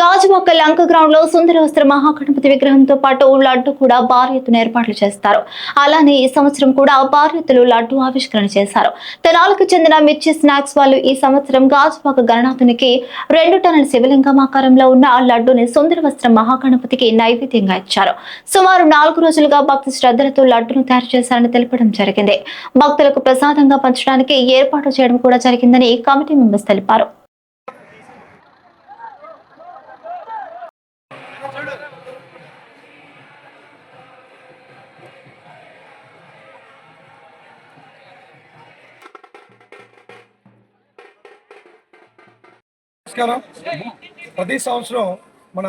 గాజువాక లంక గ్రౌండ్లో సుందరవస్త్ర మహాగణపతి విగ్రహంతో పాటు లడ్డు కూడా భారీ ఎత్తున ఏర్పాట్లు చేస్తారు. అలానే ఈ సంవత్సరం కూడా భారీ లడ్డు ఆవిష్కరణ చేశారు. తెనాలకు చెందిన మిర్చి స్నాక్స్ వాళ్ళు ఈ సంవత్సరం గాజువాక గణనాథునికి రెండు టన్నుల శివలింగం ఆకారంలో ఉన్న ఆ లడ్డుని సుందరవస్త్ర మహాగణపతికి నైవేద్యంగా ఇచ్చారు. సుమారు నాలుగు రోజులుగా భక్తి శ్రద్ధలతో లడ్డును తయారు చేశారని తెలపడం జరిగింది. భక్తులకు ప్రసాదంగా పంచడానికి ఏర్పాటు చేయడం కూడా జరిగిందని కమిటీ మెంబర్స్ తెలిపారు. నమస్కారం. ప్రతి సంవత్సరం మన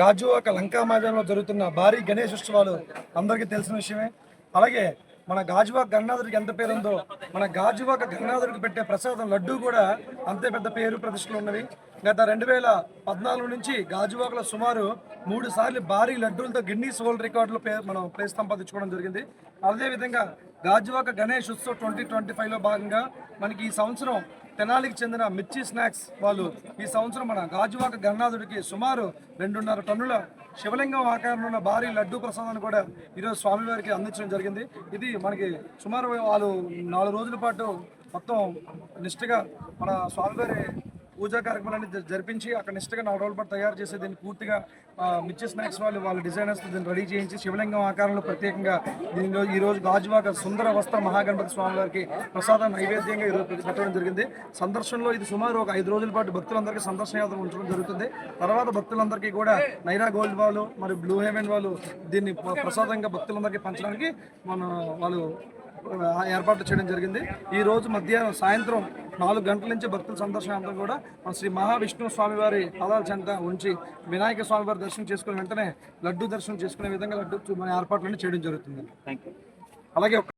గాజువాక లంకా మైదానంలో జరుగుతున్న భారీ గణేష్ ఉత్సవాలు అందరికీ తెలిసిన విషయమే. అలాగే మన గాజువాక గణనాథుడికి ఎంత పేరు ఉందో మన గాజువాక గణనాథుడికి పెట్టే ప్రసాదం లడ్డు కూడా అంతే పెద్ద పేరు ప్రతిష్టలు ఉన్నవి. గత రెండు వేల పద్నాలుగు నుంచి గాజువాకలో సుమారు మూడు సార్లు భారీ లడ్డూలతో గిన్నీస్ వరల్డ్ రికార్డులో పేరు మనం ప్లేస్ సంపాదించుకోవడం జరిగింది. అదేవిధంగా గాజువాక గణేష్ ఉత్సవ్ ట్వంటీ ట్వంటీ ఫైవ్లో భాగంగా మనకి ఈ సంవత్సరం తెనాలికి చెందిన మిర్చి స్నాక్స్ వాళ్ళు ఈ సంవత్సరం మన గాజువాక గణనాథుడికి సుమారు రెండున్నర టన్నుల శివలింగం ఆకారంలో ఉన్న భారీ లడ్డూ ప్రసాదాన్ని కూడా ఈరోజు స్వామివారికి అందించడం జరిగింది. ఇది మనకి సుమారు వాళ్ళు నాలుగు రోజుల పాటు మొత్తం నిష్ఠగా మన స్వామివారి పూజా కార్యక్రమాలన్నీ జరిపించి అక్కడ నిష్ఠగా నాలుగు రోజుల పాటు తయారు చేసి దీన్ని పూర్తిగా ఆ, మిర్చి స్నాక్స్ వాళ్ళు వాళ్ళ డిజైనర్స్ దీన్ని రెడీ చేయించి శివలింగం ఆకారంలో ప్రత్యేకంగా దీనిలో ఈ రోజు గాజువాక సుందర వస్త్ర మహాగణపతి స్వామి వారికి ప్రసాదం నైవేద్యంగా ఈరోజు పెట్టడం జరిగింది. సందర్శనలో ఇది సుమారు ఒక ఐదు రోజుల పాటు భక్తులందరికీ సందర్శన యాత్ర ఉంచడం జరుగుతుంది. తర్వాత భక్తులందరికీ కూడా నైరా గోల్డ్ వాళ్ళు మరి బ్లూ హెవెన్ వాళ్ళు దీన్ని ప్రసాదంగా భక్తులందరికీ పంచడానికి మన వాళ్ళు ఏర్పాటు చేయడం జరిగింది. ఈ రోజు మధ్యాహ్నం సాయంత్రం నాలుగు గంటల నుంచి భక్తుల సందర్శనాంతం కూడా మన శ్రీ మహావిష్ణు స్వామి వారి పాదాల చెంత ఉంచి వినాయక స్వామి వారి దర్శనం చేసుకున్న వెంటనే లడ్డు దర్శనం చేసుకునే విధంగా లడ్డు మన ఏర్పాట్లన్నీ చేయడం జరుగుతుంది. అలాగే ఒక-